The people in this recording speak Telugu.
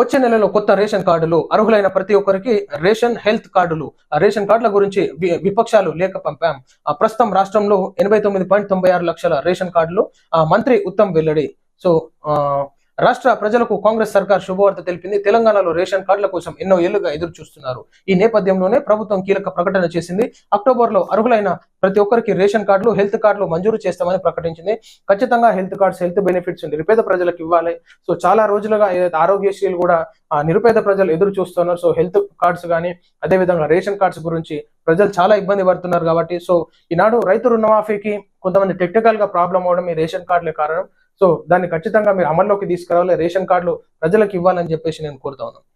వచ్చే నెలలో కొత్త రేషన్ కార్డులు అర్హులైన ప్రతి ఒక్కరికి రేషన్ హెల్త్ కార్డులు. ఆ రేషన్ కార్డుల గురించి వి- విపక్షాలు లేఖ పంపాం. ఆ ప్రస్తుతం రాష్ట్రంలో ఎనభై తొమ్మిది పాయింట్ తొంభై ఆరు లక్షల రేషన్ కార్డులు ఆ మంత్రి ఉత్తమ్ వెల్లడి. సో ఆ రాష్ట్ర ప్రజలకు కాంగ్రెస్ సర్కార్ శుభవార్త తెలిపింది. తెలంగాణలో రేషన్ కార్డుల కోసం ఎన్నో ఏళ్ళుగా ఎదురు చూస్తున్నారు ఈ నేపథ్యంలోనే ప్రభుత్వం కీలక ప్రకటన చేసింది. అక్టోబర్లో అర్హులైన ప్రతి ఒక్కరికి రేషన్ కార్డులు హెల్త్ కార్డులు మంజూరు చేస్తామని ప్రకటించింది. ఖచ్చితంగా హెల్త్ కార్డ్స్ హెల్త్ బెనిఫిట్స్ నిరుపేద ప్రజలకు ఇవ్వాలి. సో చాలా రోజులుగా ఏదైతే ఆరోగ్యశ్రీలు కూడా నిరుపేద ప్రజలు ఎదురు చూస్తున్నారు సో హెల్త్ కార్డ్స్ కానీ అదేవిధంగా రేషన్ కార్డ్స్ గురించి ప్రజలు చాలా ఇబ్బంది పడుతున్నారు కాబట్టి సో ఈనాడు రైతు రుణమాఫీకి కొంతమంది టెక్నికల్గా ప్రాబ్లం అవడం మీ రేషన్ కార్డులే కారణం. సో దాన్ని ఖచ్చితంగా మీరు అమల్లోకి తీసుకురావాలి రేషన్ కార్డులు ప్రజలకు ఇవ్వాలని చెప్పేసి నేను కోరుతా ఉన్నాను.